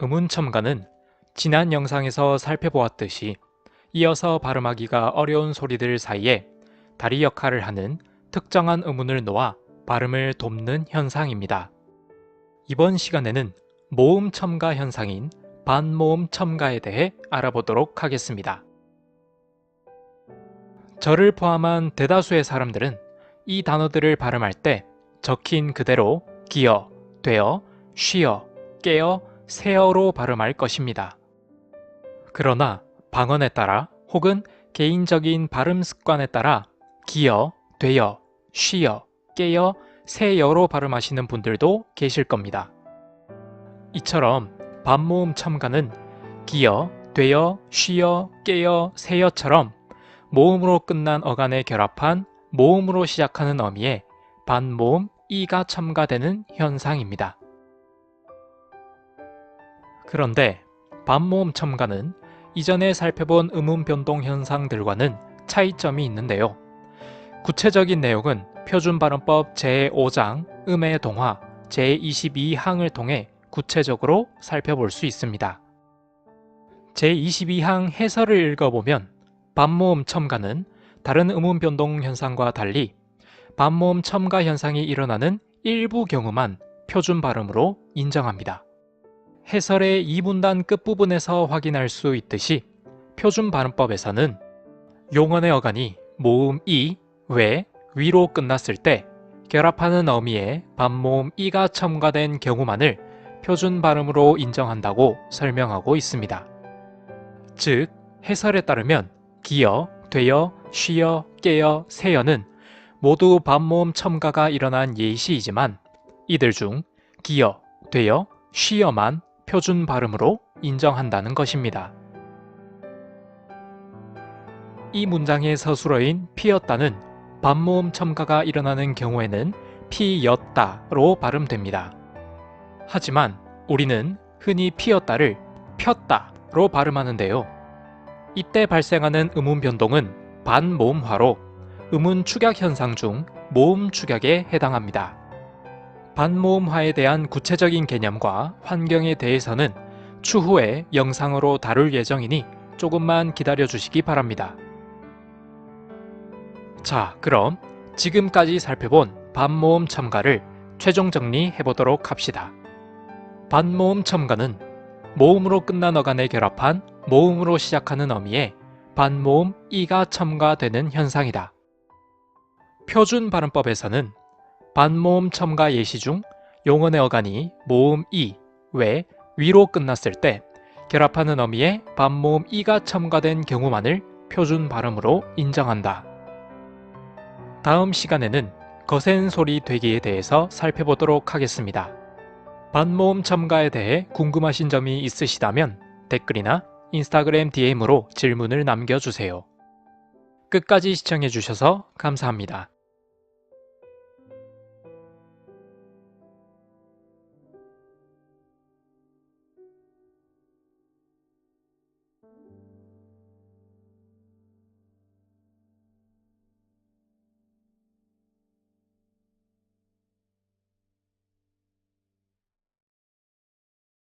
음운첨가는 지난 영상에서 살펴보았듯이 이어서 발음하기가 어려운 소리들 사이에 다리 역할을 하는 특정한 음운을 놓아 발음을 돕는 현상입니다. 이번 시간에는 모음 첨가 현상인 반모음 첨가에 대해 알아보도록 하겠습니다. 저를 포함한 대다수의 사람들은 이 단어들을 발음할 때 적힌 그대로 기어, 되어, 쉬어, 깨어, 세어로 발음할 것입니다. 그러나 방언에 따라 혹은 개인적인 발음 습관에 따라 기어, 되어, 쉬어, 깨어, 세여로 발음하시는 분들도 계실 겁니다. 이처럼 반모음 첨가는 기어, 되어, 쉬어, 깨어, 세여처럼 모음으로 끝난 어간에 결합한 모음으로 시작하는 어미에 반모음 이가 첨가되는 현상입니다. 그런데 반모음 첨가는 이전에 살펴본 음운 변동 현상들과는 차이점이 있는데요. 구체적인 내용은 표준 발음법 제5장 음의 동화 제22항을 통해 구체적으로 살펴볼 수 있습니다. 제22항 해설을 읽어보면 반모음 첨가는 다른 음운 변동 현상과 달리 반모음 첨가 현상이 일어나는 일부 경우만 표준 발음으로 인정합니다. 해설의 2분단 끝부분에서 확인할 수 있듯이 표준 발음법에서는 용언의 어간이 모음 이, 외, 위로 끝났을 때 결합하는 어미에 반모음 이가 첨가된 경우만을 표준 발음으로 인정한다고 설명하고 있습니다. 즉, 해설에 따르면 기어, 되어, 쉬어, 깨어, 세어는 모두 반모음 첨가가 일어난 예시이지만 이들 중 기어, 되어, 쉬어만 표준 발음으로 인정한다는 것입니다. 이 문장의 서술어인 피었다는 반모음 첨가가 일어나는 경우에는 피였다로 발음됩니다. 하지만 우리는 흔히 피었다를 폈다로 발음하는데요. 이때 발생하는 음운 변동은 반모음화로 음운 축약 현상 중 모음 축약에 해당합니다. 반모음화에 대한 구체적인 개념과 환경에 대해서는 추후에 영상으로 다룰 예정이니 조금만 기다려 주시기 바랍니다. 자, 그럼 지금까지 살펴본 반모음 첨가를 최종 정리해 보도록 합시다. 반모음 첨가는 모음으로 끝난 어간에 결합한 모음으로 시작하는 어미에 반모음 이가 첨가되는 현상이다. 표준 발음법에서는 반모음 첨가 예시 중 용언의 어간이 모음 이, 외, 위로 끝났을 때 결합하는 어미에 반모음 이가 첨가된 경우만을 표준 발음으로 인정한다. 다음 시간에는 거센 소리 되기에 대해서 살펴보도록 하겠습니다. 반모음 첨가에 대해 궁금하신 점이 있으시다면 댓글이나 인스타그램 DM으로 질문을 남겨주세요. 끝까지 시청해주셔서 감사합니다.